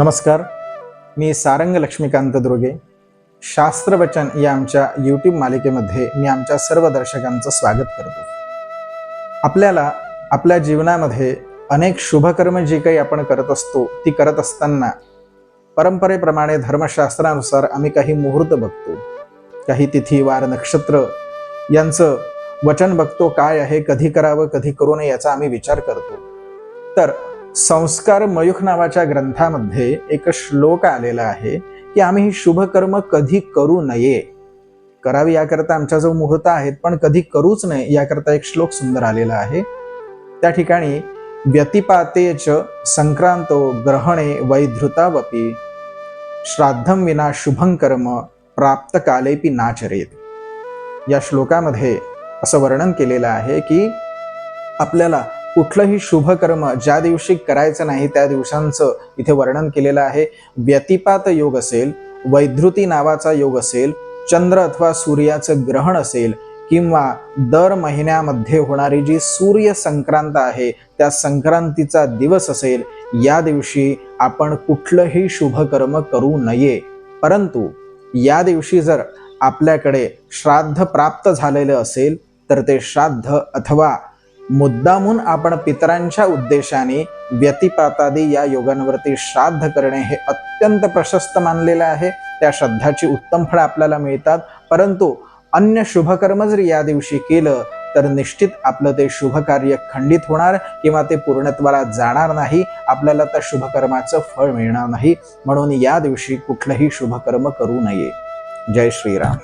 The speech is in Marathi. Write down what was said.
नमस्कार. मी सारंग लक्ष्मीकांत दुर्गे. शास्त्रवचन या आमच्या यूट्यूब मालिकेमध्ये मी आमच्या सर्व दर्शकांचं स्वागत करतो. आपल्याला आपल्या जीवनामध्ये अनेक शुभकर्म जी काही आपण करत असतो ती करत असताना परंपरेप्रमाणे धर्मशास्त्रानुसार आम्ही काही मुहूर्त बघतो. काही तिथी वार नक्षत्र यांचं वचन बघतो काय आहे कधी करावं कधी करू नये याचा आम्ही विचार करतो. तर संस्कार मयूख नावाच्या ग्रंथामध्ये एक श्लोक आलेला आहे की आम्ही ही शुभकर्म कधी करू नये. करावी याकरता आमच्या जो मुहूर्त आहेत पण कधी करूच नये याकरता एक श्लोक सुंदर आलेला आहे. त्या ठिकाणी व्यतिपातेच संक्रांतो ग्रहणे वैधृतावपी श्राद्धम विना शुभं कर्म प्राप्त कालेपी नाचरेत. या श्लोकामध्ये असं वर्णन केलेलं आहे की आपल्याला कुठलंही शुभकर्म ज्या दिवशी करायचं नाही त्या दिवसांचं इथे वर्णन केलेलं आहे. व्यतिपात योग असेल वैधृती नावाचा योग असेल चंद्र अथवा सूर्याचं ग्रहण असेल किंवा दर महिन्यामध्ये होणारी जी सूर्य संक्रांत आहे त्या संक्रांतीचा दिवस असेल या दिवशी आपण कुठलंही शुभकर्म करू नये. परंतु या दिवशी जर आपल्याकडे श्राद्ध प्राप्त झालेलं असेल तर ते श्राद्ध अथवा मुद्दामून आपण पितरांच्या उद्देशाने व्यतिपातादी या योगांवरती श्राद्ध करणे हे अत्यंत प्रशस्त मानलेलं आहे. त्या श्रद्धाची उत्तम फळं आपल्याला मिळतात. परंतु अन्य शुभकर्म जर या दिवशी केलं तर निश्चित आपलं ते शुभ कार्य खंडित होणार किंवा ते पूर्णत्वाला जाणार नाही. आपल्याला त्या शुभकर्माचं फळ मिळणार नाही. म्हणून या दिवशी कुठलंही शुभकर्म करू नये. जय श्रीराम.